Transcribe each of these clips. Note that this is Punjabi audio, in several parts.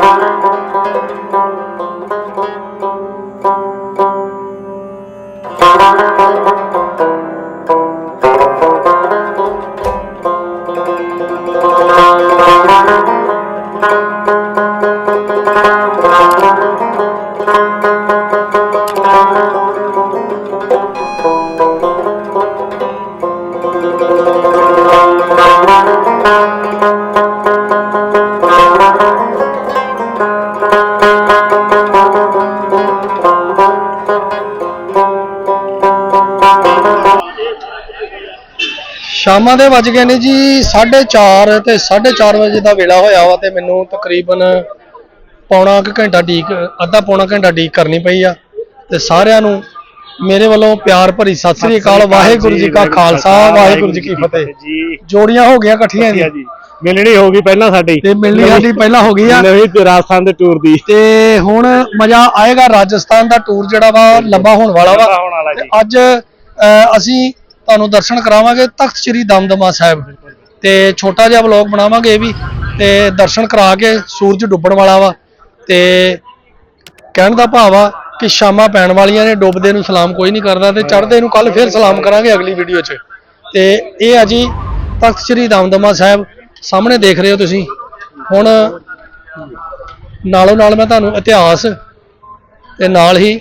wanna ਸ਼ਾਮਾਂ ਦੇ ਵੱਜ ਗਏ ਨੇ ਜੀ 4:30 ਤੇ 4:30 ਵਜੇ ਦਾ ਵੇਲਾ ਹੋਇਆ ਵਾ ਤੇ ਮੈਨੂੰ ਤਕਰੀਬਨ ਪੌਣਾ ਕੁ ਘੰਟਾ ਡੀਕ ਅੱਧਾ ਪੌਣਾ ਘੰਟਾ ਡੀਕ ਕਰਨੀ ਪਈ ਆ ਤੇ ਸਾਰਿਆਂ ਨੂੰ ਮੇਰੇ ਵੱਲੋਂ ਪਿਆਰ ਭਰੀ ਸਤਿ ਸ੍ਰੀ ਅਕਾਲ ਵਾਹਿਗੁਰੂ ਜੀ ਕਾ ਖਾਲਸਾ ਵਾਹਿਗੁਰੂ ਜੀ ਕੀ ਫਤਿਹ। ਜੋੜੀਆਂ ਹੋ ਗਈਆਂ ਇਕੱਠੀਆਂ ਜੀ। ਮਿਲਣੀ ਹੋ ਗਈ ਪਹਿਲਾਂ ਸਾਡੀ। ਤੇ ਮਿਲਣੀ ਸਾਡੀ ਪਹਿਲਾਂ ਹੋ ਗਈ ਆ। ਨਵੀਂ ਰਾਜਸਥਾਨ ਦੇ ਟੂਰ ਦੀ। ਤੇ ਹੁਣ ਮਜ਼ਾ ਆਏਗਾ ਰਾਜਸਥਾਨ ਦਾ ਟੂਰ ਜਿਹੜਾ ਵਾ ਲੰਬਾ ਹੋਣ ਵਾਲਾ ਵਾ। ਅੱਜ ਅਸੀਂ ਤੁਹਾਨੂੰ ਦਰਸ਼ਨ ਕਰਾਵਾਂਗੇ ਤਖਤ ਸ੍ਰੀ ਦਮਦਮਾ ਸਾਹਿਬ ਤੇ ਛੋਟਾ ਜਿਹਾ ਵਲੌਗ ਬਣਾਵਾਂਗੇ ਇਹ ਵੀ ਤੇ ਦਰਸ਼ਨ ਕਰਾ ਕੇ ਸੂਰਜ ਡੁੱਬਣ ਵਾਲਾ ਵਾ ਤੇ ਕਹਿਣ ਦਾ ਭਾਵ ਆ ਕਿ ਸ਼ਾਮਾਂ ਪੈਣ ਵਾਲੀਆਂ ਨੇ, ਡੁੱਬਦੇ ਨੂੰ ਸਲਾਮ ਕੋਈ ਨਹੀਂ ਕਰਦਾ ਤੇ ਚੜ੍ਹਦੇ ਨੂੰ ਕੱਲ ਫੇਰ ਸਲਾਮ ਕਰਾਂਗੇ ਅਗਲੀ ਵੀਡੀਓ 'ਚ। ਤੇ ਇਹ ਆ ਜੀ ਤਖਤ ਸ੍ਰੀ ਦਮਦਮਾ ਸਾਹਿਬ, ਸਾਹਮਣੇ ਦੇਖ ਰਹੇ ਹੋ ਤੁਸੀਂ। ਹੁਣ ਨਾਲੋਂ ਨਾਲ ਮੈਂ ਤੁਹਾਨੂੰ ਇਤਿਹਾਸ ਤੇ ਨਾਲ ਹੀ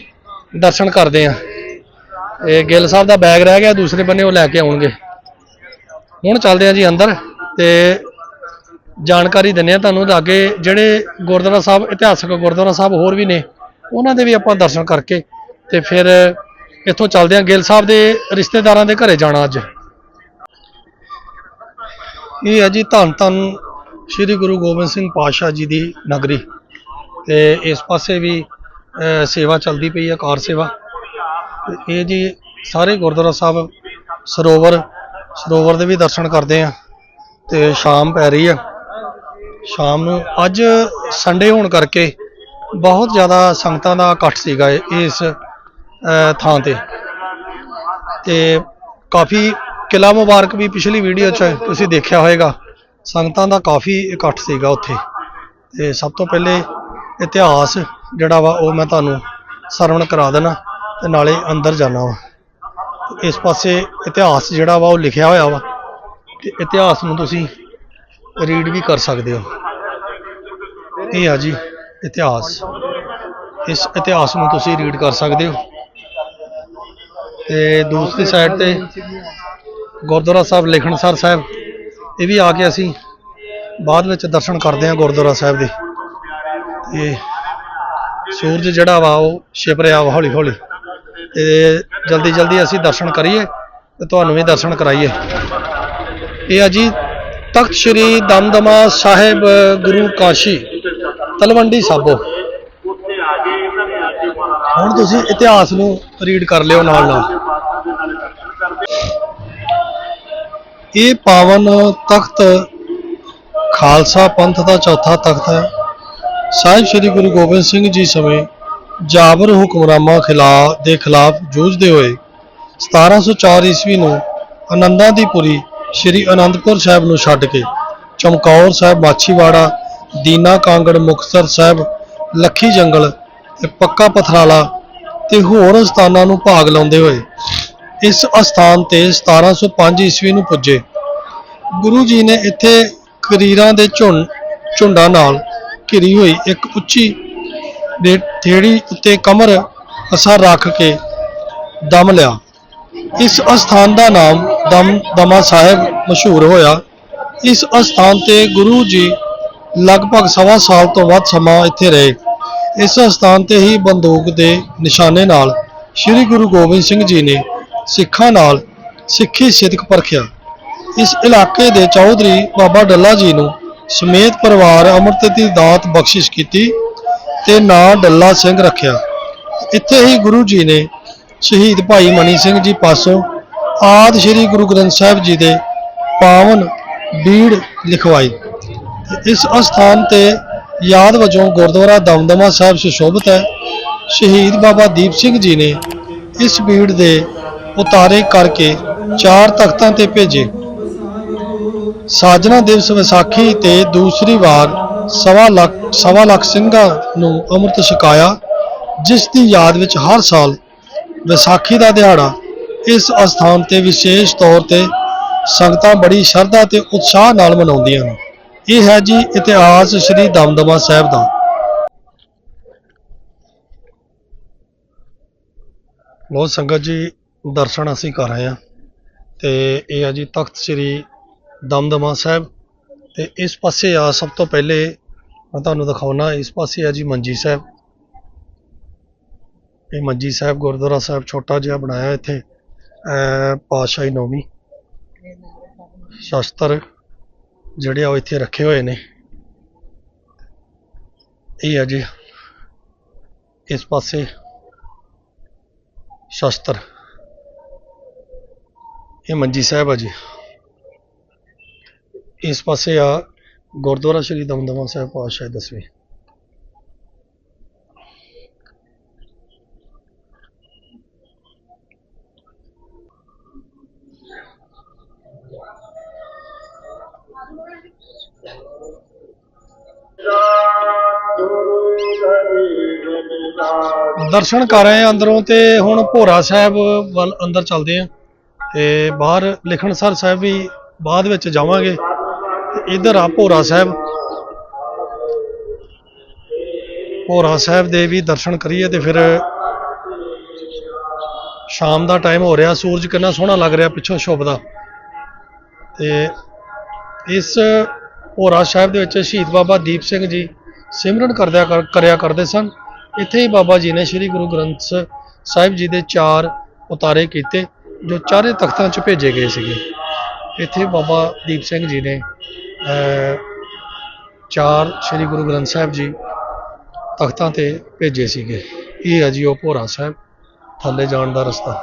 ਦਰਸ਼ਨ ਕਰਦੇ ਆ ਇਹ ਗਿੱਲ ਸਾਹਿਬ ਦਾ ਬੈਗ ਰਹਿ ਗਿਆ, ਦੂਸਰੇ ਬੰਨੇ ਉਹ ਲੈ ਕੇ ਆਉਣਗੇ। ਹੁਣ ਚੱਲਦੇ ਆ ਜੀ ਅੰਦਰ ਤੇ ਜਾਣਕਾਰੀ ਦਿੰਨੇ ਆ ਤੁਹਾਨੂੰ ਲਾਗੇ ਜਿਹੜੇ ਗੁਰਦੁਆਰਾ ਸਾਹਿਬ, ਇਤਿਹਾਸਕ ਗੁਰਦੁਆਰਾ ਸਾਹਿਬ ਹੋਰ ਵੀ ਨੇ, ਉਹਨਾਂ ਦੇ ਵੀ ਆਪਾਂ ਦਰਸ਼ਨ ਕਰਕੇ ਤੇ ਫਿਰ ਇੱਥੋਂ ਚੱਲਦੇ ਆ ਗਿੱਲ ਸਾਹਿਬ ਦੇ ਰਿਸ਼ਤੇਦਾਰਾਂ ਦੇ ਘਰੇ ਜਾਣਾ ਅੱਜ। ਇਹ ਹੈ ਜੀ ਧੰਨ ਧੰਨ ਸ੍ਰੀ ਗੁਰੂ ਗੋਬਿੰਦ ਸਿੰਘ ਪਾਤਸ਼ਾਹ ਜੀ ਦੀ ਨਗਰੀ ਤੇ ਇਸ ਪਾਸੇ ਵੀ ਸੇਵਾ ਚੱਲਦੀ ਪਈ ਹੈ, ਕਾਰ ਸੇਵਾ। ਇਹ ਜੀ ਸਾਰੇ ਗੁਰਦੁਆਰਾ ਸਾਹਿਬ ਸਰੋਵਰ ਸਰੋਵਰ ਦੇ ਵੀ ਦਰਸ਼ਨ ਕਰਦੇ ਆ ਤੇ ਸ਼ਾਮ ਪੈ ਰਹੀ ਆ। ਸ਼ਾਮ ਨੂੰ ਅੱਜ ਸੰਡੇ ਹੋਣ ਕਰਕੇ ਬਹੁਤ ਜ਼ਿਆਦਾ ਸੰਗਤਾਂ ਦਾ ਇਕੱਠ ਸੀਗਾ ਇਸ ਥਾਂ ਤੇ। ਤੇ ਕਾਫੀ ਕਿਲਾ ਮੁਬਾਰਕ ਵੀ ਪਿਛਲੀ ਵੀਡੀਓ 'ਚ ਤੁਸੀਂ ਦੇਖਿਆ ਹੋਵੇਗਾ ਸੰਗਤਾਂ ਦਾ ਕਾਫੀ ਇਕੱਠ ਸੀਗਾ ਉੱਥੇ। ਤੇ ਸਭ ਤੋਂ ਪਹਿਲੇ ਇਤਿਹਾਸ ਜਿਹੜਾ ਵਾ ਉਹ ਮੈਂ ਤੁਹਾਨੂੰ ਸਰਵਣ ਕਰਾ ਦੇਣਾ। ਤੇ ਨਾਲੇ ਅੰਦਰ ਜਾਣਾ ਵਾ। ਇਸ ਪਾਸੇ ਇਤਿਹਾਸ ਜਿਹੜਾ ਵਾ ਉਹ ਲਿਖਿਆ ਹੋਇਆ ਵਾ। ਤੇ ਇਤਿਹਾਸ ਨੂੰ ਤੁਸੀਂ ਰੀਡ ਵੀ ਕਰ ਸਕਦੇ ਹੋ। ਇਹ ਆ ਜੀ ਇਤਿਹਾਸ। ਇਸ ਇਤਿਹਾਸ ਨੂੰ ਤੁਸੀਂ ਰੀਡ ਕਰ ਸਕਦੇ ਹੋ। ਤੇ ਦੂਸਰੀ ਸਾਈਡ ਤੇ ਗੁਰਦੁਆਰਾ ਸਾਹਿਬ ਲੇਖਣਸਰ ਸਾਹਿਬ, ਇਹ ਵੀ ਆ ਕੇ ਅਸੀਂ ਬਾਅਦ ਵਿੱਚ ਦਰਸ਼ਨ ਕਰਦੇ ਹਾਂ ਗੁਰਦੁਆਰਾ ਸਾਹਿਬ ਦੇ। ਤੇ ਸੂਰਜ ਜਿਹੜਾ ਵਾ ਉਹ ਛਿਪ ਰਿਹਾ ਵਾ ਹੌਲੀ ਹੌਲੀ ਤੇ ਜਲਦੀ ਜਲਦੀ ਅਸੀਂ ਦਰਸ਼ਨ ਕਰੀਏ ਤੇ ਤੁਹਾਨੂੰ ਵੀ ਦਰਸ਼ਨ ਕਰਾਈਏ। ਇਹ ਆ ਜੀ ਤਖਤ ਸ੍ਰੀ ਦਮਦਮਾ ਸਾਹਿਬ, ਗੁਰੂ ਕਾਸ਼ੀ, ਤਲਵੰਡੀ ਸਾਬੋ। ਹੁਣ ਤੁਸੀਂ ਇਤਿਹਾਸ ਨੂੰ ਰੀਡ ਕਰ ਲਿਓ ਨਾਲ ਨਾਲ। ਇਹ ਪਾਵਨ ਤਖਤ ਖਾਲਸਾ ਪੰਥ ਦਾ ਚੌਥਾ ਤਖਤ ਹੈ। ਸਾਹਿਬ ਸ੍ਰੀ ਗੁਰੂ ਗੋਬਿੰਦ ਸਿੰਘ ਜੀ ਸਮੇਂ ਜਾਬਰ ਹੁਕਮਰਾਨਾਂ ਖਿਲਾ ਦੇ ਖਿਲਾਫ ਜੂਝਦੇ ਹੋਏ 1704 ਈਸਵੀ ਨੂੰ ਆਨੰਦਾਂ ਦੀ ਪੁਰੀ ਸ੍ਰੀ ਅਨੰਦਪੁਰ ਸਾਹਿਬ ਨੂੰ ਛੱਡ ਕੇ ਚਮਕੌਰ ਸਾਹਿਬ, ਮਾਛੀਵਾੜਾ, ਦੀਨਾ ਕਾਂਗੜ, ਮੁਕਤਸਰ ਸਾਹਿਬ, ਲੱਖੀ ਜੰਗਲ ਤੇ ਪੱਕਾ ਪਥਰਾਲਾ ਤੇ ਹੋਰ ਸਥਾਨਾਂ ਨੂੰ ਭਾਗ ਲਾਉਂਦੇ ਹੋਏ ਇਸ ਅਸਥਾਨ ਤੇ 1705 ਈਸਵੀ ਨੂੰ ਪੁੱਜੇ। ਗੁਰੂ ਜੀ ਨੇ ਇੱਥੇ ਕਰੀਰਾਂ ਦੇ ਝੁੰਡ ਝੁੰਡਾਂ ਨਾਲ ਘਿਰੀ ਹੋਈ ਇੱਕ ਉੱਚੀ ਥੇੜੀ ਉੱਤੇ ਕਮਰ ਅਸਰ ਰੱਖ ਕੇ ਦਮ ਲਿਆ। ਇਸ ਅਸਥਾਨ ਦਾ ਨਾਮ ਦਮ ਦਮਾ ਸਾਹਿਬ ਮਸ਼ਹੂਰ ਹੋਇਆ। ਇਸ ਅਸਥਾਨ ਤੇ ਗੁਰੂ ਜੀ ਲਗਭਗ ਸਵਾ ਸਾਲ ਤੋਂ ਵੱਧ ਸਮਾਂ ਇੱਥੇ ਰਹੇ। ਇਸ ਅਸਥਾਨ ਤੇ ਹੀ ਬੰਦੂਕ ਦੇ ਨਿਸ਼ਾਨੇ ਨਾਲ ਸ੍ਰੀ ਗੁਰੂ ਗੋਬਿੰਦ ਸਿੰਘ ਜੀ ਨੇ ਸਿੱਖਾਂ ਨਾਲ ਸਿੱਖੀ ਸਿੱਧਕ ਪਰਖਿਆ। ਇਸ ਇਲਾਕੇ ਦੇ ਚੌਧਰੀ ਬਾਬਾ ਡੱਲਾ ਜੀ ਨੂੰ ਸਮੇਤ ਪਰਿਵਾਰ ਅੰਮ੍ਰਿਤ ਦੀ ਦਾਤ ਬਖਸ਼ਿਸ਼ ਕੀਤੀ। ਤੇ ਨਾਂ ਡੱਲਾ ਸਿੰਘ ਰੱਖਿਆ। ਇੱਥੇ ਹੀ ਗੁਰੂ ਜੀ ਨੇ ਸ਼ਹੀਦ ਭਾਈ ਮਨੀ ਸਿੰਘ ਜੀ ਪਾਸੋਂ ਆਦ ਸ੍ਰੀ ਗੁਰੂ ਗ੍ਰੰਥ ਸਾਹਿਬ ਜੀ ਦੇ ਪਾਵਨ ਬੀੜ ਲਿਖਵਾਈ। ਇਸ ਅਸਥਾਨ ਤੇ ਯਾਦ ਵਜੋਂ ਗੁਰਦੁਆਰਾ ਦਮਦਮਾ ਸਾਹਿਬ ਸੁਸ਼ੋਭਿਤ ਹੈ। ਸ਼ਹੀਦ ਬਾਬਾ ਦੀਪ ਸਿੰਘ ਜੀ ਨੇ ਇਸ ਬੀੜ ਦੇ ਉਤਾਰੇ ਕਰਕੇ ਚਾਰ ਤਖਤਾਂ ਤੇ ਭੇਜੇ। ਸਾਜਨਾ ਦਿਵਸ ਵਿਸਾਖੀ ਤੇ ਦੂਸਰੀ ਵਾਰ ਸਵਾ ਲੱਖ ਸਵਾ ਲੱਖ ਸਿੰਘਾਂ ਨੂੰ ਅੰਮ੍ਰਿਤ ਛਕਾਇਆ, ਜਿਸ ਦੀ ਯਾਦ ਵਿੱਚ ਹਰ ਸਾਲ ਵਿਸਾਖੀ ਦਾ ਦਿਹਾੜਾ, ਇਸ ਅਸਥਾਨ ਤੇ ਵਿਸ਼ੇਸ਼ ਤੌਰ ਤੇ ਸੰਗਤਾਂ ਬੜੀ ਸ਼ਰਧਾ ਤੇ ਉਤਸ਼ਾਹ ਨਾਲ ਮਨਾਉਂਦੀਆਂ ਹਨ। ਇਹ ਹੈ ਜੀ ਇਤਿਹਾਸ ਸ੍ਰੀ ਦਮਦਮਾ ਸਾਹਿਬ ਦਾ। ਲੋ ਸੰਗਤ ਜੀ, ਦਰਸ਼ਨ ਅਸੀਂ ਕਰ ਰਹੇ ਹਾਂ ਤੇ ਇਹ ਹੈ ਜੀ ਤਖਤ ਸ੍ਰੀ ਦਮਦਮਾ ਸਾਹਿਬ। ਤੇ ਇਸ ਪਾਸੇ ਆ ਸਭ ਤੋਂ ਪਹਿਲੇ ਮੈਂ ਤੁਹਾਨੂੰ ਦਿਖਾਉਣਾ, ਇਸ ਪਾਸੇ ਆ ਜੀ ਮੰਜੀ ਸਾਹਿਬ। ਇਹ ਮੰਜੀ ਸਾਹਿਬ ਗੁਰਦੁਆਰਾ ਸਾਹਿਬ ਛੋਟਾ ਜਿਹਾ ਬਣਾਇਆ ਇੱਥੇ, ਅਹ ਪਾਤਸ਼ਾਹੀ ਨੌਵੀਂ। ਸ਼ਸਤਰ ਜਿਹੜੇ ਆ ਉਹ ਇੱਥੇ ਰੱਖੇ ਹੋਏ ਨੇ। ਇਹ ਹੈ ਜੀ, ਇਸ ਪਾਸੇ ਸ਼ਸਤਰ। ਇਹ ਮੰਜੀ ਸਾਹਿਬ ਆ ਜੀ। ਇਸ ਪਾਸੇ ਆ ਗੁਰਦੁਆਰਾ ਸ਼੍ਰੀ ਦਮਦਮਾ ਸਾਹਿਬ ਪਾਤਸ਼ਾਹ ਦਸਵੇਂ ਦਰਸ਼ਨ ਕਰ ਰਹੇ ਆ ਅੰਦਰੋਂ ਤੇ ਹੁਣ ਭੋਰਾ ਸਾਹਿਬ ਵੱਲ ਅੰਦਰ ਚੱਲਦੇ ਆ ਤੇ ਬਾਹਰ ਲਿਖਣਸਰ ਸਾਹਿਬ ਵੀ ਬਾਅਦ ਵਿੱਚ ਜਾਵਾਂਗੇ। ਤੇ ਇਧਰ ਆ ਭੋਰਾ ਸਾਹਿਬ। ਭੋਰਾ ਸਾਹਿਬ ਦੇ ਵੀ ਦਰਸ਼ਨ ਕਰੀਏ ਤੇ ਫਿਰ ਸ਼ਾਮ ਦਾ ਟਾਈਮ ਹੋ ਰਿਹਾ, ਸੂਰਜ ਕਿੰਨਾ ਸੋਹਣਾ ਲੱਗ ਰਿਹਾ ਪਿੱਛੋਂ ਸ਼ੁਭਦਾ ਤੇ ਇਸ ਭੋਰਾ ਸਾਹਿਬ ਦੇ ਵਿੱਚ ਸ਼ਹੀਦ ਬਾਬਾ ਦੀਪ ਸਿੰਘ ਜੀ ਸਿਮਰਨ ਕਰਦਿਆ ਕਰ- ਕਰਿਆ ਕਰਦੇ ਸਨ। ਇੱਥੇ ਹੀ ਬਾਬਾ ਜੀ ਨੇ ਸ੍ਰੀ ਗੁਰੂ ਗ੍ਰੰਥ ਸਾਹਿਬ ਜੀ ਦੇ ਚਾਰ ਉਤਾਰੇ ਕੀਤੇ, ਜੋ ਚਾਰੇ ਤਖਤਾਂ 'ਚ ਭੇਜੇ ਗਏ ਸੀਗੇ। ਇੱਥੇ ਬਾਬਾ ਦੀਪ ਸਿੰਘ ਜੀ ਨੇ ਚਾਰ ਸ੍ਰੀ ਗੁਰੂ ਗ੍ਰੰਥ ਸਾਹਿਬ ਜੀ ਤਖਤਾਂ ਤੇ ਭੇਜੇ ਸੀਗੇ। ਇਹ ਹੈ ਜੀ ਉਹ ਭੋਰਾ ਸਾਹਿਬ, ਥੱਲੇ ਜਾਣ ਦਾ ਰਸਤਾ।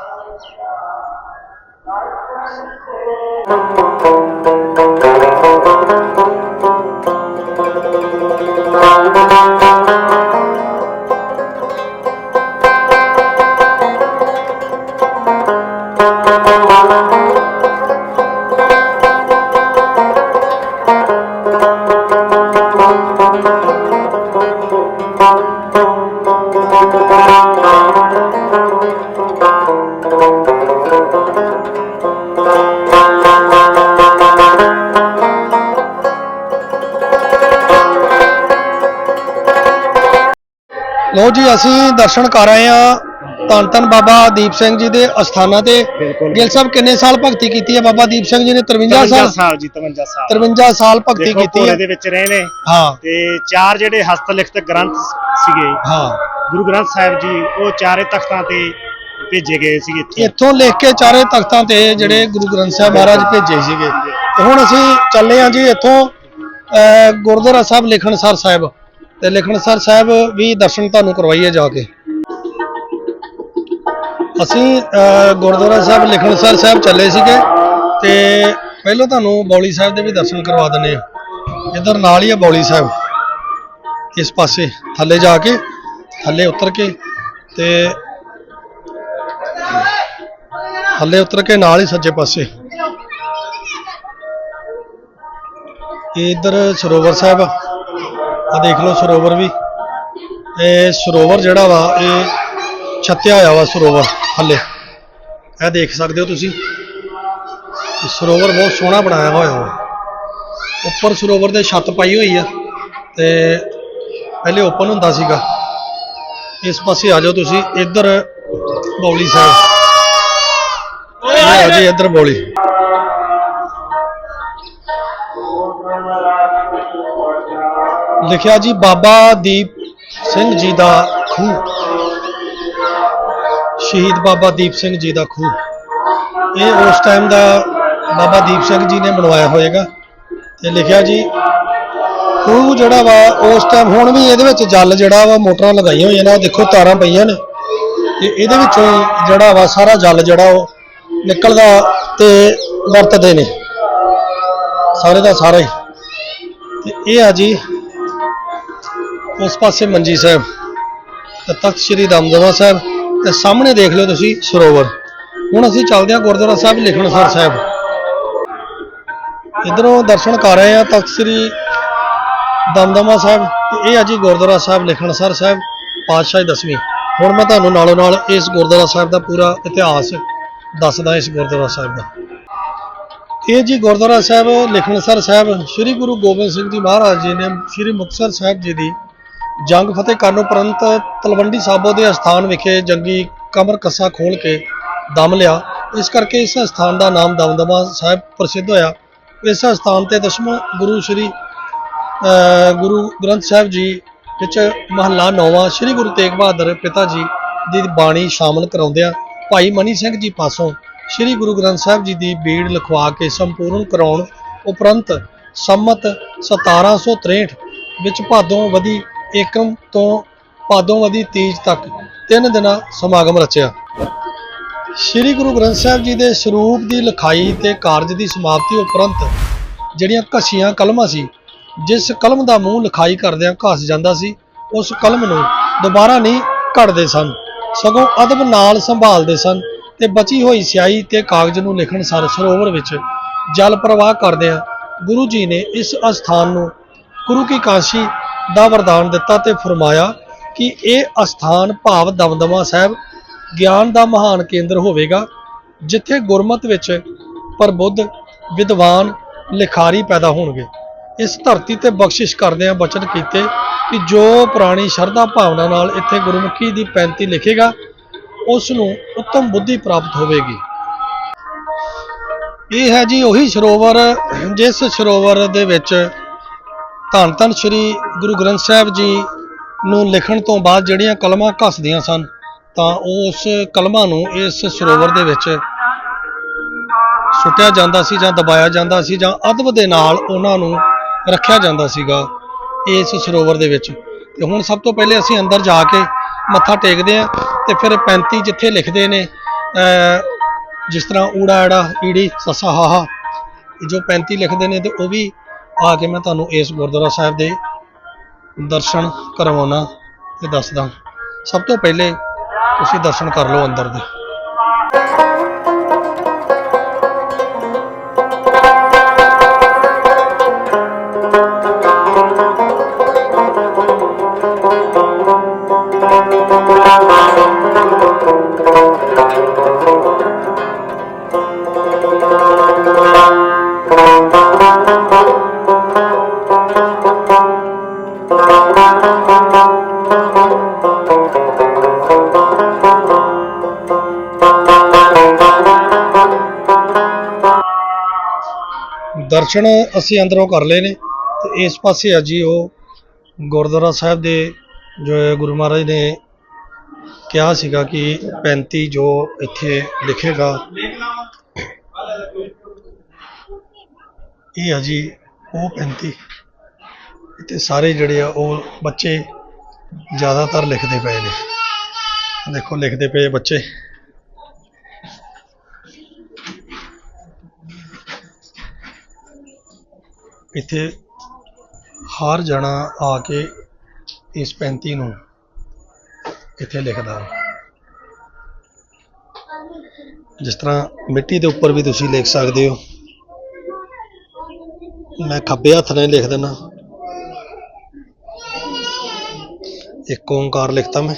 ਲੋ ਜੀ ਅਸੀਂ ਦਰਸ਼ਨ ਕਰ ਰਹੇ ਹਾਂ ਧੰਨ ਧੰਨ ਬਾਬਾ ਦੀਪ ਸਿੰਘ ਜੀ ਦੇ ਅਸਥਾਨਾਂ ਤੇ। ਗਿੱਲ ਸਾਹਿਬ ਕਿੰਨੇ ਸਾਲ ਭਗਤੀ ਕੀਤੀ ਹੈ ਬਾਬਾ ਦੀਪ ਸਿੰਘ ਜੀ ਨੇ? 53 53 ਸਾਲ। ਸਾਲ ਜੀ 53 ਸਾਲ। 53 ਸਾਲ ਭਗਤੀ ਕੀਤੀ ਹੈ। ਦੇ ਵਿੱਚ ਰਹੇ ਨੇ। ਹਾਂ। ਤੇ ਚਾਰ ਜਿਹੜੇ ਹਸਤ ਲਿਖਤ ਗ੍ਰੰਥ ਸੀਗੇ। ਹਾਂ। ਗੁਰੂ ਗ੍ਰੰਥ ਸਾਹਿਬ ਜੀ ਉਹ ਚਾਰੇ ਤਖਤਾਂ ਤੇ ਭੇਜੇ ਗਏ ਸੀ ਇੱਥੇ। ਇੱਥੋਂ ਲਿਖ ਕੇ ਚਾਰੇ ਤਖਤਾਂ ਤੇ ਜਿਹੜੇ ਗੁਰੂ ਗ੍ਰੰਥ ਸਾਹਿਬ ਮਹਾਰਾਜ ਭੇਜੇ ਸੀਗੇ। ਤੇ ਹੁਣ ਅਸੀਂ ਚੱਲੇ ਹਾਂ ਜੀ ਇੱਥੋਂ ਗੁਰਦੁਆਰਾ ਸਾਹਿਬ ਲਿਖਣਸਰ ਸਾਹਿਬ। ਤੇ ਲਿਖਣਸਰ ਸਾਹਿਬ ਵੀ ਦਰਸ਼ਨ ਤੁਹਾਨੂੰ ਕਰਵਾਈਏ ਜਾ ਕੇ। ਅਸੀਂ ਗੁਰਦੁਆਰਾ ਸਾਹਿਬ ਲਿਖਣਸਰ ਸਾਹਿਬ ਚੱਲੇ ਸੀਗੇ ਤੇ ਪਹਿਲਾਂ ਤੁਹਾਨੂੰ ਬੌਲੀ ਸਾਹਿਬ ਦੇ ਵੀ ਦਰਸ਼ਨ ਕਰਵਾ ਦਿੰਦੇ ਆ। ਇਧਰ ਨਾਲ ਹੀ ਆ ਬੌਲੀ ਸਾਹਿਬ। ਇਸ ਪਾਸੇ, ਥੱਲੇ ਜਾ ਕੇ, ਥੱਲੇ ਉਤਰ ਕੇ ਤੇ ਥੱਲੇ ਉਤਰ ਕੇ ਨਾਲ ਹੀ ਸੱਜੇ ਪਾਸੇ। ਇਹ ਇਧਰ ਸਰੋਵਰ ਸਾਹਿਬ ਆ ਦੇਖ ਲਓ ਸਰੋਵਰ ਵੀ। ਇਹ ਸਰੋਵਰ ਜਿਹੜਾ ਵਾ, ਇਹ ਛੱਤਿਆ ਹੋਇਆ ਵਾ ਸਰੋਵਰ ਥੱਲੇ। ਇਹ ਦੇਖ ਸਕਦੇ ਹੋ ਤੁਸੀਂ। ਸਰੋਵਰ ਬਹੁਤ ਸੋਹਣਾ ਬਣਾਇਆ ਹੋਇਆ ਵਾ। ਉੱਪਰ ਸਰੋਵਰ ਦੇ ਛੱਤ ਪਾਈ ਹੋਈ ਆ ਤੇ ਪਹਿਲੇ ਓਪਨ ਹੁੰਦਾ ਸੀਗਾ। ਇਸ ਪਾਸੇ ਆ ਜਾਓ ਤੁਸੀਂ, ਇੱਧਰ ਬੌਲੀ ਸਾਹਿਬ। ਇਹ ਆ ਜੀ ਇੱਧਰ ਬੌਲੀ। ਲਿਖਿਆ ਜੀ, ਬਾਬਾ ਦੀਪ ਸਿੰਘ ਜੀ ਦਾ ਖੂਹ। ਸ਼ਹੀਦ ਬਾਬਾ ਦੀਪ ਸਿੰਘ ਜੀ ਦਾ ਖੂਹ। ਇਹ ਉਸ ਟਾਈਮ ਦਾ ਬਾਬਾ ਦੀਪ ਸਿੰਘ ਜੀ ਨੇ ਬਣਵਾਇਆ ਹੋਏਗਾ। ਤੇ ਲਿਖਿਆ ਜੀ, ਖੂਹ ਜਿਹੜਾ ਵਾ, ਉਸ ਟਾਈਮ ਹੁਣ ਵੀ ਇਹਦੇ ਵਿੱਚ ਜਲ ਜਿਹੜਾ ਵਾ, ਮੋਟਰਾਂ ਲਗਾਈਆਂ ਹੋਈਆਂ ਨੇ ਦੇਖੋ ਤਾਰਾਂ ਪਈਆਂ ਨੇ। ਤੇ ਇਹਦੇ ਵਿੱਚੋਂ ਜਿਹੜਾ ਵਾ, ਸਾਰਾ ਜਲ ਜਿਹੜਾ ਉਹ ਨਿਕਲਦਾ ਤੇ ਵਰਤਦੇ ਨੇ। ਸਾਰੇ ਦਾ ਸਾਰਾ। ਹੀ ਤੇ ਇਹ ਆ ਜੀ ਉਸ ਪਾਸੇ ਮੰਜੀ ਸਾਹਿਬ, ਤੇ ਤਖਤ ਸ੍ਰੀ ਦਮਦਮਾ ਸਾਹਿਬ, ਤੇ ਸਾਹਮਣੇ ਦੇਖ ਲਓ ਤੁਸੀਂ ਸਰੋਵਰ। ਹੁਣ ਅਸੀਂ ਚੱਲਦੇ ਹਾਂ ਗੁਰਦੁਆਰਾ ਸਾਹਿਬ ਲਿਖਣਸਰ ਸਾਹਿਬ। ਇਧਰੋਂ ਦਰਸ਼ਨ ਕਰ ਰਹੇ ਹਾਂ ਤਖਤ ਸ੍ਰੀ ਦਮਦਮਾ ਸਾਹਿਬ, ਤੇ ਇਹ ਆ ਜੀ ਗੁਰਦੁਆਰਾ ਸਾਹਿਬ ਲਿਖਣਸਰ ਸਾਹਿਬ, ਪਾਤਸ਼ਾਹੀ ਦਸਵੀਂ। ਹੁਣ ਮੈਂ ਤੁਹਾਨੂੰ ਨਾਲੋਂ ਨਾਲ ਇਸ ਗੁਰਦੁਆਰਾ ਸਾਹਿਬ ਦਾ ਪੂਰਾ ਇਤਿਹਾਸ ਦੱਸਦਾ, ਇਸ ਗੁਰਦੁਆਰਾ ਸਾਹਿਬ ਦਾ। ਇਹ ਜੀ ਗੁਰਦੁਆਰਾ ਸਾਹਿਬ ਲਿਖਣਸਰ ਸਾਹਿਬ, ਸ੍ਰੀ ਗੁਰੂ ਗੋਬਿੰਦ ਸਿੰਘ ਜੀ ਮਹਾਰਾਜ ਜੀ ਨੇ ਸ੍ਰੀ ਮੁਕਤਸਰ ਸਾਹਿਬ ਜੀ ਦੀ ਜੰਗ ਫਤਿਹ ਕਰਨ ਉਪਰੰਤ ਤਲਵੰਡੀ ਸਾਬੋ ਦੇ ਅਸਥਾਨ ਵਿਖੇ ਜੰਗੀ ਕਮਰ ਕੱਸਾ ਖੋਲ ਕੇ ਦਮ ਲਿਆ। ਇਸ ਕਰਕੇ ਇਸ ਸਥਾਨ ਦਾ ਨਾਮ ਦਮਦਮਾ ਸਾਹਿਬ ਪ੍ਰਸਿੱਧ ਹੋਇਆ। ਇਸ ਸਥਾਨ ਤੇ ਦਸਵਾਂ ਗੁਰੂ ਸ੍ਰੀ ਗੁਰੂ ਗ੍ਰੰਥ ਸਾਹਿਬ ਜੀ ਵਿੱਚ ਮਹੱਲਾ ਨੌਵਾਂ ਸ੍ਰੀ ਗੁਰੂ ਤੇਗ ਬਹਾਦਰ ਪਿਤਾ ਜੀ ਦੀ ਬਾਣੀ ਸ਼ਾਮਲ ਕਰਾਉਂਦਿਆਂ ਭਾਈ ਮਨੀ ਸਿੰਘ ਜੀ ਪਾਸੋਂ ਸ੍ਰੀ ਗੁਰੂ ਗ੍ਰੰਥ ਸਾਹਿਬ ਜੀ ਦੀ ਬੀੜ ਲਿਖਵਾ ਕੇ ਸੰਪੂਰਨ ਕਰਾਉਣ ਉਪਰੰਤ ਸੰਮਤ 1763 ਵਿੱਚ ਭਾਦੋਂ ਵਧੀ ਏਕਮ ਤੋਂ ਭਾਦੋਂ ਵਧੀ ਤੀਜ ਤੱਕ ਤਿੰਨ ਦਿਨਾਂ ਸਮਾਗਮ ਰਚਿਆ। ਸ੍ਰੀ ਗੁਰੂ ਗ੍ਰੰਥ ਸਾਹਿਬ ਜੀ ਦੇ ਸਰੂਪ ਦੀ ਲਿਖਾਈ ਤੇ ਕਾਰਜ ਦੀ ਸਮਾਪਤੀ ਉਪਰੰਤ ਜਿਹੜੀਆਂ ਘਸੀਆਂ ਕਲਮਾਂ ਸੀ, ਜਿਸ ਕਲਮ ਦਾ ਮੂੰਹ ਲਿਖਾਈ ਕਰਦਿਆਂ ਘਸ ਜਾਂਦਾ ਸੀ, ਉਸ ਕਲਮ ਨੂੰ ਦੁਬਾਰਾ ਨਹੀਂ ਘੜਦੇ ਸਨ। ਸਗੋਂ ਅਦਬ ਨਾਲ ਸੰਭਾਲਦੇ ਸਨ ਤੇ ਬਚੀ ਹੋਈ ਸਿਆਹੀ ਤੇ ਕਾਗਜ਼ ਨੂੰ ਲਿਖਣ ਸਰ ਸਰੋਵਰ ਵਿੱਚ ਜਲ ਪ੍ਰਵਾਹ ਕਰਦਿਆਂ ਗੁਰੂ ਜੀ ਨੇ ਇਸ ਅਸਥਾਨ ਨੂੰ ਗੁਰੂ ਕੀ ਕਾਸ਼ੀ ਦਾ ਵਰਦਾਨ ਦਿੱਤਾ ਤੇ ਫਰਮਾਇਆ ਕਿ ਇਹ ਅਸਥਾਨ ਭਾਵ ਦਮਦਮਾ ਸਾਹਿਬ ਗਿਆਨ ਦਾ ਮਹਾਨ ਕੇਂਦਰ ਹੋਵੇਗਾ, ਜਿੱਥੇ ਗੁਰਮਤ ਵਿੱਚ ਪ੍ਰਬੁੱਧ ਵਿਦਵਾਨ ਲਿਖਾਰੀ ਪੈਦਾ ਹੋਣਗੇ। ਇਸ ਧਰਤੀ ਤੇ ਬਖਸ਼ਿਸ਼ ਕਰਦਿਆਂ ਬਚਨ ਕੀਤੇ ਕਿ ਜੋ ਪੁਰਾਣੀ ਸ਼ਰਧਾ ਭਾਵਨਾ ਨਾਲ ਇੱਥੇ ਗੁਰਮੁਖੀ ਦੀ 35 ਲਿਖੇਗਾ ਉਸ ਨੂੰ ਉੱਤਮ ਬੁੱਧੀ ਪ੍ਰਾਪਤ ਹੋਵੇਗੀ। ਇਹ ਹੈ ਜੀ ਉਹੀ ਸਰੋਵਰ, ਜਿਸ ਸਰੋਵਰ ਦੇ ਵਿੱਚ ਧੰਨ ਧੰਨ ਸ੍ਰੀ ਗੁਰੂ ਗ੍ਰੰਥ ਸਾਹਿਬ ਜੀ ਨੂੰ ਲਿਖਣ ਤੋਂ ਬਾਅਦ ਜਿਹੜੀਆਂ ਕਲਮਾਂ ਘਸਦੀਆਂ ਸਨ, ਤਾਂ ਉਸ ਕਲਮਾਂ ਨੂੰ ਇਸ ਸਰੋਵਰ ਦੇ ਵਿੱਚ ਸੁੱਟਿਆ ਜਾਂਦਾ ਸੀ ਜਾਂ ਦਬਾਇਆ ਜਾਂਦਾ ਸੀ ਜਾਂ ਅਦਬ ਦੇ ਨਾਲ ਉਹਨਾਂ ਨੂੰ ਰੱਖਿਆ ਜਾਂਦਾ ਸੀਗਾ ਇਸ ਸਰੋਵਰ ਦੇ ਵਿੱਚ। ਤੇ ਹੁਣ ਸਭ ਤੋਂ ਪਹਿਲੇ ਅਸੀਂ ਅੰਦਰ ਜਾ ਕੇ ਮੱਥਾ ਟੇਕਦੇ ਆ ਤੇ ਫਿਰ 35 ਜਿੱਥੇ ਲਿਖਦੇ ਨੇ ਜਿਸ ਤਰ੍ਹਾਂ ਊੜਾ ਐੜਾ ਈੜੀ ਸੱਸਾ ਹਾਹਾ ਜੋ 35 ਲਿਖਦੇ ਨੇ ਤੇ ਉਹ ਵੀ ਆ ਕੇ ਮੈਂ ਤੁਹਾਨੂੰ ਇਸ ਗੁਰਦੁਆਰਾ ਸਾਹਿਬ ਦੇ ਦਰਸ਼ਨ ਕਰਵਾਉਣਾ ਤੇ ਦੱਸਦਾ। ਸਭ ਤੋਂ ਪਹਿਲੇ ਤੁਸੀਂ ਦਰਸ਼ਨ ਕਰ ਲਓ ਅੰਦਰ ਦੇ। ਦਰਸ਼ਨ ਅਸੀਂ ਅੰਦਰੋਂ ਕਰ ਲਏ ਨੇ ਤੇ ਇਸ ਪਾਸੇ ਆ ਜੀ ਉਹ ਗੁਰਦੁਆਰਾ ਸਾਹਿਬ ਦੇ ਜੋ ਹੈ, ਗੁਰੂ ਮਹਾਰਾਜ ਨੇ ਕਿਹਾ ਸੀਗਾ ਕਿ 35 ਜੋ ਇੱਥੇ ਲਿਖੇਗਾ। ਇਹ ਆ ਜੀ ਉਹ 35 ਇੱਥੇ ਸਾਰੇ ਜਿਹੜੇ ਆ ਉਹ ਬੱਚੇ ਜ਼ਿਆਦਾਤਰ ਲਿਖਦੇ ਪਏ ਨੇ। ਦੇਖੋ, ਲਿਖਦੇ ਪਏ ਬੱਚੇ। ਇੱਥੇ ਹਰ ਜਣਾ ਆ ਕੇ ਇਸ 35 ਨੂੰ ਇੱਥੇ ਲਿਖਦਾ। ਜਿਸ ਤਰ੍ਹਾਂ ਮਿੱਟੀ ਦੇ ਉੱਪਰ ਵੀ ਤੁਸੀਂ ਲਿਖ ਸਕਦੇ ਹੋ। ਮੈਂ ਖੱਬੇ ਹੱਥ ਨਾਲ ਲਿਖ ਦਿੰਦਾ। ਇੱਕ ਓੰਕਾਰ ਲਿਖਤਾ ਮੈਂ।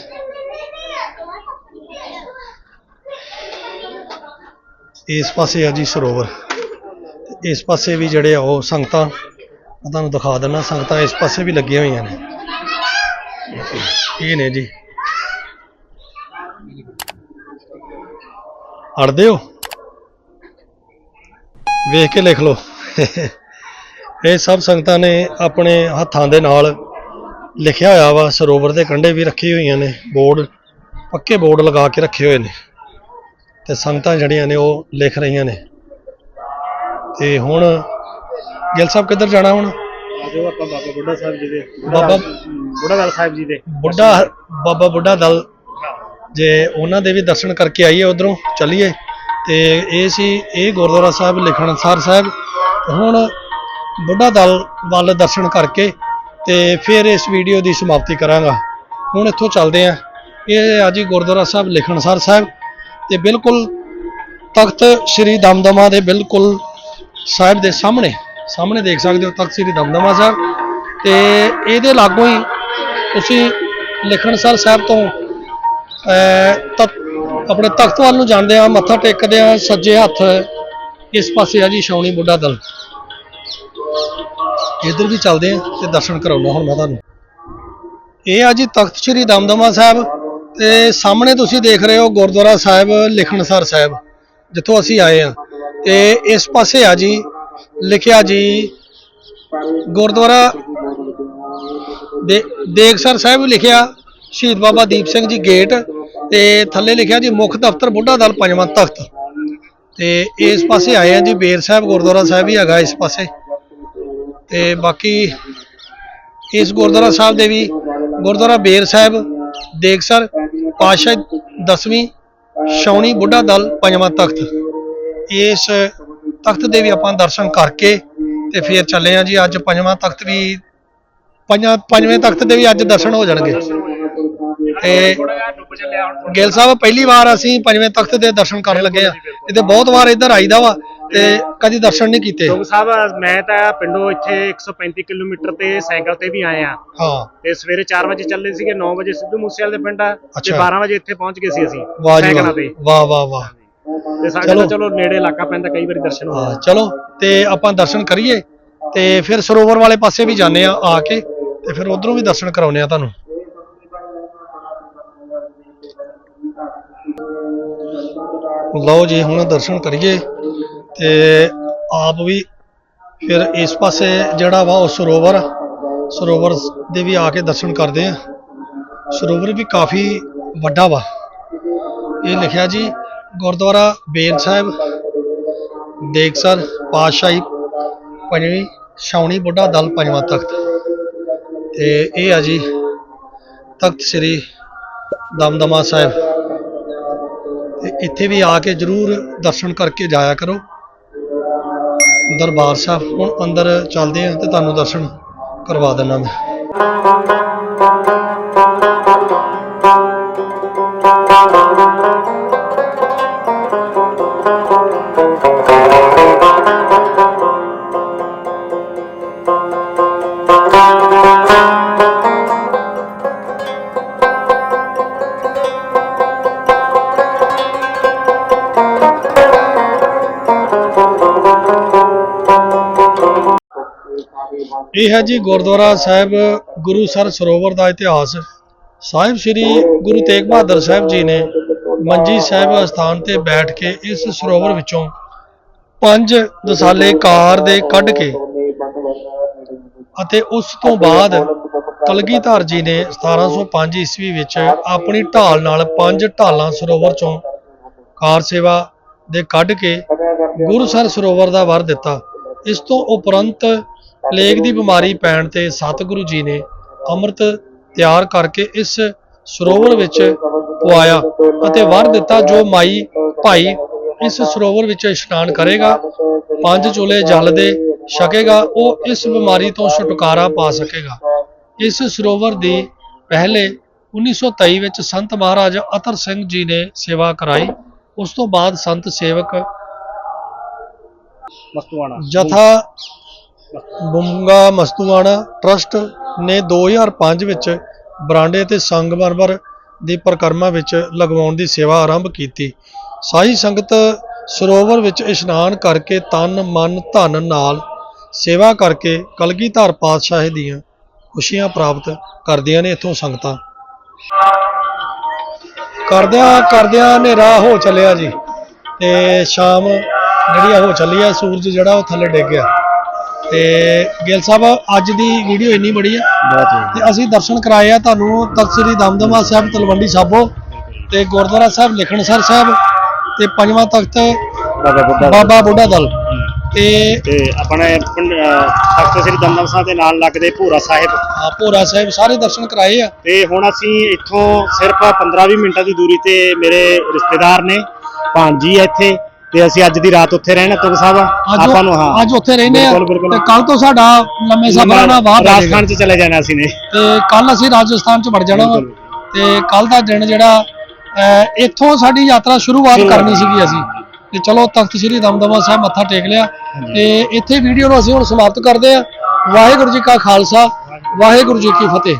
ਇਸ ਪਾਸੇ ਆ ਜੀ ਸਰੋਵਰ। ਇਸ ਪਾਸੇ ਵੀ ਜਿਹੜੇ ਆ ਉਹ ਸੰਗਤਾਂ, ਮੈਂ ਤੁਹਾਨੂੰ ਦਿਖਾ ਦਿੰਦਾ ਸੰਗਤਾਂ ਇਸ ਪਾਸੇ ਵੀ ਲੱਗੀਆਂ ਹੋਈਆਂ ਨੇ। ਇਹ ਨੇ ਜੀ। ਅੜਦੇ ਹੋ? ਵੇਖ ਕੇ ਲਿਖ ਲਓ। ਇਹ ਸਭ ਸੰਗਤਾਂ ਨੇ ਆਪਣੇ ਹੱਥਾਂ ਦੇ ਨਾਲ ਲਿਖਿਆ ਹੋਇਆ ਵਾ, ਸਰੋਵਰ ਦੇ ਕੰਢੇ ਵੀ ਰੱਖੇ ਹੋਈਆਂ ਨੇ, ਬੋਰਡ, ਪੱਕੇ ਬੋਰਡ ਲਗਾ ਕੇ ਰੱਖੇ ਹੋਏ ਨੇ। ਤੇ ਸੰਗਤਾਂ ਜਿਹੜੀਆਂ ਨੇ ਉਹ ਲਿਖ ਰਹੀਆਂ ਨੇ। ਤੇ ਹੁਣ ਗਿੱਲ ਸਾਹਿਬ ਕਿੱਧਰ ਜਾਣਾ ਹੁਣ? ਆਜੋ ਆਪਾਂ ਬਾਬਾ ਬੁੱਢਾ ਸਾਹਿਬ ਜੀ ਦੇ। ਬਾਬਾ- ਬੁੱਢਾ ਦਲ ਸਾਹਿਬ ਜੀ ਦੇ। ਬੁੱਢਾ ਬਾਬਾ ਬੁੱਢਾ ਦਲ। ਜੇ ਉਹਨਾਂ ਦੇ ਵੀ ਦਰਸ਼ਨ ਕਰਕੇ ਆਈਏ ਉਧਰੋਂ ਚੱਲੀਏ। ਤੇ ਇਹ ਸੀ ਇਹ ਗੁਰਦੁਆਰਾ ਸਾਹਿਬ ਲਿਖਣਸਾਰ ਸਾਹਿਬ। ਹੁਣ ਬੁੱਢਾ ਦਲ ਵੱਲ ਦਰਸ਼ਨ ਕਰਕੇ ਤੇ ਫਿਰ ਇਸ ਵੀਡੀਓ ਦੀ ਸਮਾਪਤੀ ਕਰਾਂਗਾ। ਹੁਣ ਇੱਥੋਂ ਚੱਲਦੇ ਆ ਇਹ ਆ ਜੀ ਗੁਰਦੁਆਰਾ ਸਾਹਿਬ ਲਿਖਣਸਾਰ ਸਾਹਿਬ। ਤੇ ਬਿਲਕੁਲ ਤਖਤ ਸ੍ਰੀ ਦਮਦਮਾ ਦੇ ਬਿਲਕੁਲ ਸਾਹਿਬ ਦੇ ਸਾਹਮਣੇ ਸਾਹਮਣੇ ਦੇਖ ਸਕਦੇ ਹੋ ਤਖਤ ਸ੍ਰੀ ਦਮਦਮਾ ਸਾਹਿਬ ਤੇ ਇਹਦੇ ਲਾਗੋਂ ਹੀ ਤੁਸੀਂ ਲਿਖਣਸਰ ਸਾਹਿਬ ਤੋਂ ਤਖ਼- ਆਪਣੇ ਤਖਤ ਵੱਲ ਨੂੰ ਜਾਂਦੇ ਆ ਮੱਥਾ ਟੇਕਦੇ ਆ ਸੱਜੇ ਹੱਥ ਇਸ ਪਾਸੇ ਆ ਜੀ ਛਾਉਣੀ ਬੁੱਢਾ ਦਲ। ਇੱਧਰ ਵੀ ਚੱਲਦੇ ਆ ਤੇ ਦਰਸ਼ਨ ਕਰਾਉਣਾ ਹੁਣ ਮੈਂ ਤੁਹਾਨੂੰ। ਇਹ ਆ ਜੀ ਤਖਤ ਸ੍ਰੀ ਦਮਦਮਾ ਸਾਹਿਬ ਤੇ ਸਾਹਮਣੇ ਤੁਸੀਂ ਦੇਖ ਰਹੇ ਹੋ ਗੁਰਦੁਆਰਾ ਸਾਹਿਬ ਲਿਖਣਸਰ ਸਾਹਿਬ, ਜਿੱਥੋਂ ਅਸੀਂ ਆਏ ਆ ਤੇ ਇਸ ਪਾਸੇ ਆ ਜੀ, ਲਿਖਿਆ ਜੀ, ਗੁਰਦੁਆਰਾ ਦੇਗਸਰ ਸਾਹਿਬ ਵੀ ਲਿਖਿਆ, ਸ਼ਹੀਦ ਬਾਬਾ ਦੀਪ ਸਿੰਘ ਜੀ ਗੇਟ ਤੇ ਥੱਲੇ ਲਿਖਿਆ ਜੀ, ਮੁੱਖ ਦਫ਼ਤਰ ਬੁੱਢਾ ਦਲ ਪੰਜਵਾਂ ਤਖਤ। ਤੇ ਇਸ ਪਾਸੇ ਆਏ ਆ ਜੀ, ਬੇਰ ਸਾਹਿਬ, ਗੁਰਦੁਆਰਾ ਸਾਹਿਬ ਵੀ ਹੈਗਾ ਇਸ ਪਾਸੇ। ਤੇ ਬਾਕੀ ਇਸ ਗੁਰਦੁਆਰਾ ਸਾਹਿਬ ਦੇ ਵੀ, ਗੁਰਦੁਆਰਾ ਬੇਰ ਸਾਹਿਬ ਦੇਗਸਰ ਪਾਤਸ਼ਾਹ ਦਸਵੀਂ ਸ਼ੌਣੀ ਬੁੱਢਾ ਦਲ ਪੰਜਵਾਂ ਤਖਤ। ਇਸ ਤਖਤ ਦੇ ਵੀ ਆਪਾਂ ਦਰਸ਼ਨ ਕਰਕੇ ਤੇ ਫੇਰ ਚੱਲੇ ਆ ਜੀ ਅੱਜ ਪੰਜਵਾਂ ਤਖਤ ਵੀ ਪੰਜਾਂ ਪੰਜਵੇਂ ਤਖਤ ਦੇ ਵੀ ਅੱਜ ਦਰਸ਼ਨ ਹੋ ਜਾਣਗੇ। ਤੇ ਗਿੱਲ ਸਾਹਿਬ ਪਹਿਲੀ ਵਾਰ ਅਸੀਂ ਪੰਜਵੇਂ ਤਖਤ ਦੇ ਦਰਸ਼ਨ ਕਰਨ ਲੱਗੇ ਆ। ਇਹਦੇ ਬਹੁਤ ਵਾਰ ਇੱਧਰ ਆਈਦਾ ਵਾ ਤੇ ਕਦੀ ਦਰਸ਼ਨ ਨਹੀਂ ਕੀਤੇ। ਡੋਗ ਸਾਹਿਬ ਮੈਂ ਤਾਂ ਪਿੰਡੋਂ ਇੱਥੇ 135 ਕਿਲੋਮੀਟਰ ਤੇ ਸਾਈਕਲ ਤੇ ਵੀ ਆਏ ਆ। ਹਾਂ। ਤੇ ਸਵੇਰੇ 4 ਵਜੇ ਚੱਲੇ ਸੀਗੇ 9 ਵਜੇ ਸਿੱਧੂ ਮੂਸੇਵਾਲੇ ਦੇ ਪਿੰਡ ਆ ਤੇ ਅੱਛਾ। 12 ਵਜੇ ਇੱਥੇ ਪਹੁੰਚ ਗਏ ਸੀ ਅਸੀਂ ਸਾਈਕਲਾਂ ਤੇ। ਵਾਹ ਵਾਹ ਵਾਹ। ਤੇ ਸਾਡੇ। ਤਾਂ ਚਲੋ। ਨੇੜੇ ਇਲਾਕਾ ਪੈਂਦਾ ਕਈ ਵਾਰੀ ਦਰਸ਼ਨ ਹੋ ਹਾਂ ਚਲੋ ਤੇ ਆਪਾਂ ਦਰਸ਼ਨ ਕਰੀਏ ਤੇ ਫਿਰ ਸਰੋਵਰ ਵਾਲੇ ਪਾਸੇ ਵੀ ਜਾਂਦੇ ਆ ਆ ਕੇ ਤੇ ਫਿਰ ਉਧਰੋਂ ਵੀ ਦਰਸ਼ਨ ਕਰਾਉਨੇ ਆ ਤੁਹਾਨੂੰ। ਲਓ ਜੀ ਹੁਣ ਦਰਸ਼ਨ ਕਰੀਏ ਤੇ ਆਪ ਵੀ ਫਿਰ ਇਸ ਪਾਸੇ ਜਿਹੜਾ ਵਾ ਉਹ ਸਰੋਵਰ ਸਰੋਵਰ ਦੇ ਵੀ ਆ ਕੇ ਦਰਸ਼ਨ ਕਰਦੇ ਆ ਸਰੋਵਰ ਵੀ ਕਾਫੀ ਵੱਡਾ ਵਾ। ਇਹ ਲਿਖਿਆ ਜੀ ਗੁਰਦੁਆਰਾ ਬੇਰ ਸਾਹਿਬ। ਦੇਗਸਰ ਪਾਤਸ਼ਾਹੀ ਪੰਜਵੀਂ ਛਾਉਣੀ ਬੁੱਢਾ ਦਲ ਪੰਜਵਾਂ ਤਖਤ। ਤੇ ਇਹ ਆ ਜੀ ਤਖਤ ਸ੍ਰੀ ਦਮਦਮਾ ਸਾਹਿਬ। ਤੇ ਇੱਥੇ ਵੀ ਆ ਕੇ ਜਰੂਰ ਦਰਸ਼ਨ ਕਰਕੇ ਜਾਇਆ ਕਰੋ। ਦਰਬਾਰ ਸਾਹਿਬ, ਹੁਣ ਅੰਦਰ ਚੱਲਦੇ ਆ ਤੇ ਤੁਹਾਨੂੰ ਦਰਸ਼ਨ ਕਰਵਾ ਦਿੰਦਾ ਮੈਂ। ਇਹ ਹੈ ਜੀ ਗੁਰਦੁਆਰਾ ਸਾਹਿਬ ਗੁਰੂਸਰ ਸਰੋਵਰ ਦਾ ਇਤਿਹਾਸ। ਸਾਹਿਬ ਸ੍ਰੀ ਗੁਰੂ ਤੇਗ ਬਹਾਦਰ ਸਾਹਿਬ ਜੀ ਨੇ ਮੰਜੀ ਸਾਹਿਬ ਅਸਥਾਨ ਤੇ ਬੈਠ ਕੇ ਇਸ ਸਰੋਵਰ ਵਿੱਚੋਂ ਪੰਜ ਦਸਾਲੇ ਕਾਰ ਦੇ ਕੱਢ ਕੇ ਅਤੇ ਉਸ ਤੋਂ ਬਾਅਦ ਕਲਗੀਧਰ ਜੀ ਨੇ 1705 ਈਸਵੀ ਵਿੱਚ ਆਪਣੀ ਢਾਲ ਨਾਲ ਪੰਜ ਢਾਲਾਂ ਸਰੋਵਰ ਚੋਂ ਕਾਰ ਸੇਵਾ ਦੇ ਕੱਢ ਕੇ ਗੁਰੂਸਰ ਸਰੋਵਰ ਦਾ ਵਰ ਦਿੱਤਾ। ਇਸ ਤੋਂ ਉਪਰੰਤ ਪਲੇਗ ਦੀ ਬਿਮਾਰੀ ਪੈਣ ਤੇ ਸਤਿਗੁਰੂ ਜੀ ਨੇ ਅੰਮ੍ਰਿਤ ਤਿਆਰ ਕਰਕੇ ਇਸ ਸਰੋਵਰ ਵਿੱਚ ਪਵਾਇਆ ਅਤੇ ਵਰ ਦਿੱਤਾ ਜੋ ਮਾਈ ਭਾਈ ਇਸ ਸਰੋਵਰ ਵਿੱਚ ਇਸ਼ਨਾਨ ਕਰੇਗਾ ਪੰਜ ਚੋਲੇ ਜਲ ਦੇ ਛਕੇਗਾ ਉਹ ਇਸ ਬਿਮਾਰੀ ਤੋਂ ਛੁਟਕਾਰਾ ਪਾ ਸਕੇਗਾ। ਇਸ ਸਰੋਵਰ ਦੀ ਪਹਿਲੇ 1923 ਵਿੱਚ ਸੰਤ ਮਹਾਰਾਜ ਅਤਰ ਸਿੰਘ ਜੀ ਨੇ ਸੇਵਾ ਕਰਾਈ ਉਸ ਤੋਂ ਬਾਅਦ ਸੰਤ ਸੇਵਕ ਮਸਤੂਆਣਾ। ਜਥਾ ਬੁੰਗਾ ਮਸਤੂਆਣਾ ਟਰਸਟ ਨੇ 2005 ਵਿੱਚ ਬਰਾਂਡੇ ਤੇ ਸੰਗਮਰਮਰ ਦੀ ਪ੍ਰਕਰਮਾ ਵਿੱਚ ਲਗਵਾਉਣ ਦੀ ਸੇਵਾ ਆਰੰਭ ਕੀਤੀ। ਸਾਈ ਸੰਗਤ ਸਰੋਵਰ ਵਿੱਚ ਇਸ਼ਨਾਨ ਕਰਕੇ ਤਨ, ਮਨ, ਧਨ ਨਾਲ ਸੇਵਾ ਕਰਕੇ ਕਲਗੀਧਰ ਪਾਤਸ਼ਾਹ ਦੀਆਂ ਖੁਸ਼ੀਆਂ ਪ੍ਰਾਪਤ ਕਰਦੀਆਂ ਨੇ ਇੱਥੋਂ ਸੰਗਤਾਂ। ਕਰਦਿਆਂ ਕਰਦਿਆਂ ਹਨੇਰਾ ਹੋ ਚੱਲਿਆ ਜੀ ਤੇ ਸ਼ਾਮ ਜਿਹੜੀ ਆ ਹੋ ਚੱਲੀ ਆ, ਸੂਰਜ ਜਿਹੜਾ ਉਹ ਥੱਲੇ ਡਿੱਗ ਗਿਆ। ਤੇ ਗਿੱਲ ਸਾਹਿਬ ਅੱਜ ਦੀ ਵੀਡੀਓ ਇੰਨੀ ਬੜੀ ਆ ਬਹੁਤ ਤੇ ਅਸੀਂ ਦਰਸ਼ਨ ਕਰਾਏ ਆ ਤੁਹਾਨੂੰ। ਤਖ਼ਤ ਸ੍ਰੀ ਦਮਦਮਾ ਸਾਹਿਬ ਤਲਵੰਡੀ ਸਾਬੋ ਤੇ ਗੁਰਦੁਆਰਾ ਸਾਹਿਬ ਲਿਖਣਸਰ ਸਾਹਿਬ ਤੇ ਪੰਜਵਾਂ ਤਖਤ ਬਾਬਾ ਬੁੱਢਾ ਬਾਬਾ ਬੁੱਢਾ ਦਲ। ਤੇ ਤੇ ਆਪਣੇ ਤਖਤ ਸ੍ਰੀ ਦਮਦਮ ਸਾਹਿਬ ਦੇ ਨਾਲ ਲੱਗਦੇ ਭੂਰਾ ਸਾਹਿਬ। ਆ, ਭੋਰਾ ਸਾਹਿਬ ਸਾਰੇ ਦਰਸ਼ਨ ਕਰਾਏ ਆ। ਤੇ ਹੁਣ ਅਸੀਂ ਇੱਥੋਂ ਸਿਰਫ 15-20 ਮਿੰਟਾਂ ਦੀ ਦੂਰੀ ਤੇ ਮੇਰੇ ਰਿਸ਼ਤੇਦਾਰ ਨੇ ਭਾਂਜੀ ਹੈ ਇੱਥੇ। ਤੇ ਅਸੀਂ ਅੱਜ ਦੀ ਰਾਤ ਉੱਥੇ ਰਹਿਣਾ ਤੁਗ ਸਾਹਿਬ। ਅੱਜ ਆਪਾਂ ਨੂੰ ਹਾਂ। ਅੱਜ ਉੱਥੇ ਰਹਿੰਦੇ ਆ। ਬਿਲਕੁਲ, ਬਿਲਕੁਲ। ਤੇ ਕੱਲ ਤੋਂ ਸਾਡਾ ਲੰਮੇ ਸਫ਼ਰਾਂ ਨਾਲ ਬਾਹਰ ਜਾਏਗਾ। ਰਾਜਸਥਾਨ ਚ ਚਲੇ ਜਾਣਾ ਅਸੀਂ ਨੇ। ਤੇ ਕੱਲ ਅਸੀਂ ਰਾਜਸਥਾਨ ਚ ਵੜ ਜਾਣਾ ਵਾ। ਤੇ ਕੱਲ ਦਾ ਦਿਨ ਜਿਹੜਾ ਅਹ, ਇੱਥੋਂ ਸਾਡੀ ਯਾਤਰਾ ਸ਼ੁਰੂਆਤ ਸ਼ੁਰੂਆਤ। ਕਰਨੀ ਸੀਗੀ ਅਸੀਂ। ਤੇ ਚਲੋ ਤਖਤ ਸ੍ਰੀ ਦਮਦਮਾ ਸਾਹਿਬ ਮੱਥਾ ਟੇਕ ਲਿਆ। ਤੇ ਇੱਥੇ ਵੀਡੀਓ ਨੂੰ ਅਸੀਂ ਹੁਣ ਸਮਾਪਤ ਕਰਦੇ ਆ ਵਾਹਿਗੁਰੂ ਜੀ ਕਾ ਖਾਲਸਾ ਵਾਹਿਗੁਰੂ ਜੀ ਕੀ ਫਤਿਹ।